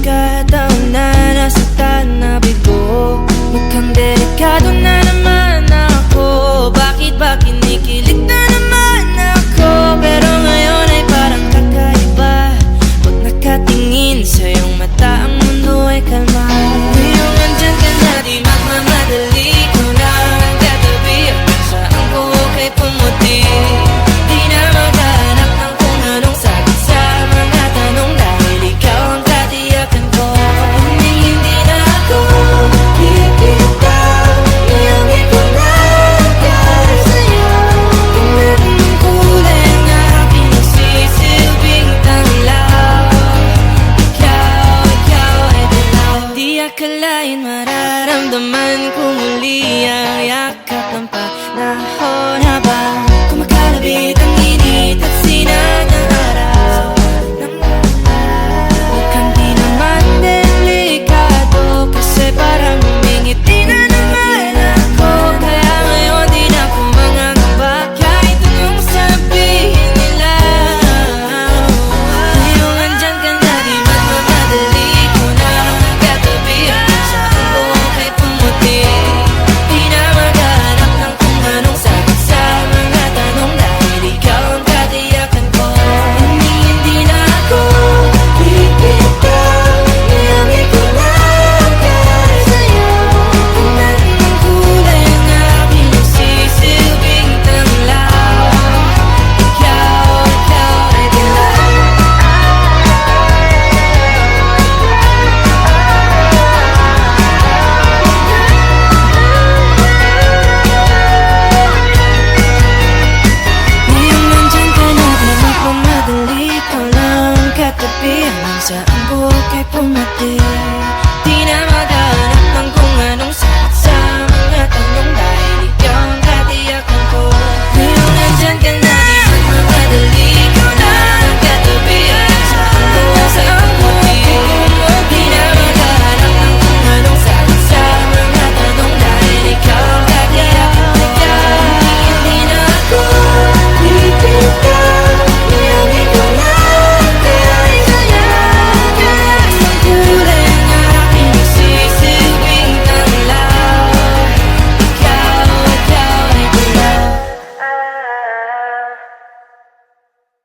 pagkataon na nasaktan na bigo Mukhang delikado na Ako'y mararamdaman kung muli ang yakap ng panahon. Gabi ang saan ko kay pumati Di na maghanap